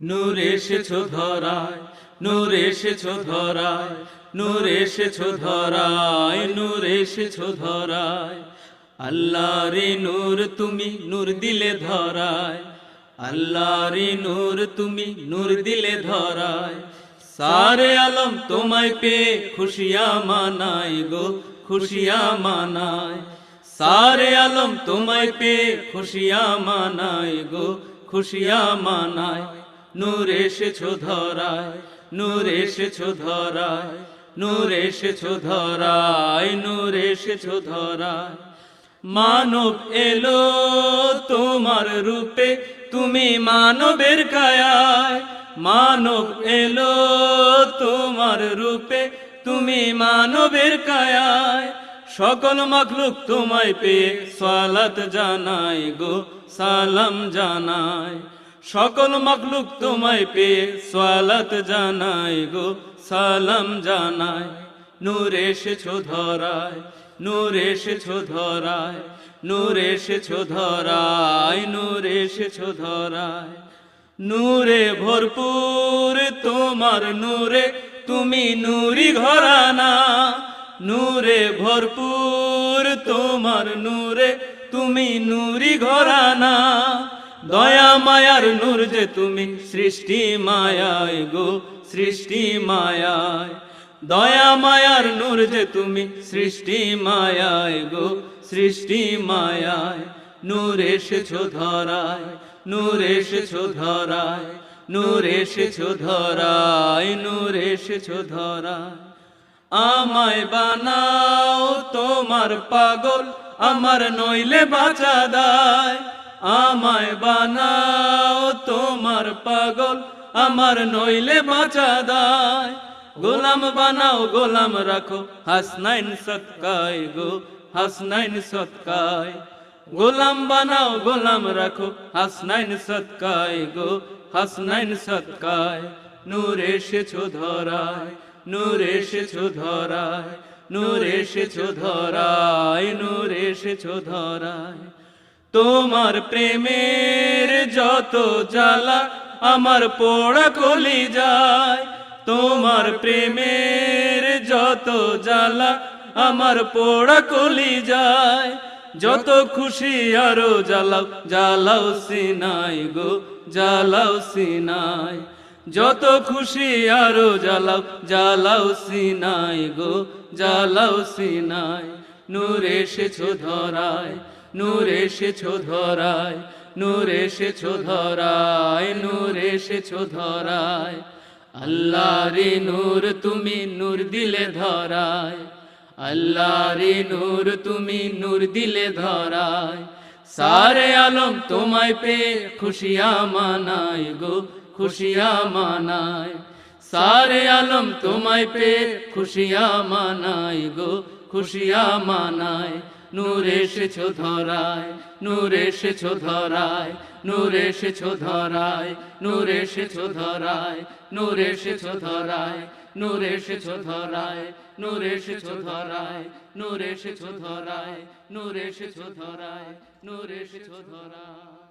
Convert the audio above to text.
নূর এসেছ ধরায়, নূর এসেছ ধরায়, নূর এসেছ ধরায়, নূর এসেছ ধরায়। আল্লাহ রে নূর তুমি নূর দিলে ধরায় আল্লাহ রে নূর তুমি নূর দিলে ধরায়। সারে আলম তোমায় পেয়ে খুশিয়া মানায় গো, খুশিয়া মানায় সারে আলম তোমায় পেয়ে খুশিয়া মানায় গো, খুশিয়া মানায় নূর এসেছ ধরায়, নূর এসেছ ধরায়, নূর এসেছ ধরায়, নূর এসেছ ধরায়। মানব এলো তোমার রূপে, তুমি মানবের কায়ায়। মানব এলো তোমার রূপে, তুমি মানবের কায়ায়। সকল মখলুক তোমায় পেয়ে সালাত জানাই গো, সালাম জানাই সকল মখলুক তোমায় পেয়ে সালাত জানাই গো, সালাম জানাই। নূর এসেছ ধরায়, নূর এসেছ ধরায়, নূর এসেছ ধরায়, নূর এসেছ ধরায়। নূরে ভরপুর তোমার নূরে, তুমি নূরি ঘরানা। নূরে ভরপুর তোমার নূরে, তুমি নূরি ঘরানা। দয়া মায়ার নূর যে তুমি, সৃষ্টি মায়ায় গো, সৃষ্টি মায়ায় দয়া মায়ার নূর যে তুমি, সৃষ্টি মায়ায় গো, সৃষ্টি মায়ায় নূর এসেছ ধরায়, নূর এসেছ ধরায়, নূর এসেছ ধরায়, নূর এসেছ ধরায়। আমায় বানাও তোমার পাগল, আমার নইলে বাঁচা দায়। আমায় বানাও তোমার পাগল, আমার নইলে বাঁচা দায়। গোলাম বানাও, গোলাম রাখো, হাসনাইন সৎকায় গো, হাসনাইন সৎকায়। গোলাম বানাও, গোলাম রাখো, হাসনাইন সৎকায় গো, হাসনাইন সৎকায়। নূর এসেছ ধরায়, নূর এসেছ ধরায়, নূর এসেছ ধরায়, নূর এসেছ ধরায়। তোমার প্রেমের যত জ্বালা আমার পোড়া কলি যায়, তোমার প্রেমের যত জ্বালা আমার পোড়া কলি যায়। যত খুশি আরও জ্বালাও জ্বালাও সিনাই গো, জ্বালাও সিনাই। যত খুশি আরও জ্বালাও জ্বালাও সিনাই গো, জ্বালাও সিনাই। নূর এসেছ ধরায় নূর এসেছ ধরায়, নূর এসেছ ধরায়, নূর এসেছ ধরায়। আল্লাহ রে নূর তুমি নূর দিলে ধরায় আল্লাহ রে নূর তুমি নূর দিলে ধরায়। সারে আলম তোমায় পে খুশিয়া মানায় গো খুশিয়া মানায় সারে আলম তোমায় পে খুশিয়া মানায় গো খুশিয়া মানায় নূর এসেছ ধরায় নূর এসেছ ধরায় নূর এসেছ ধরায় নূর এসেছ ধরায় নূর এসেছ ধরায় নূর এসেছ ধরায় নূর এসেছ ধরায় নূর এসেছ ধরায় নূর এসেছ ধরায় নূর এসেছ ধরায়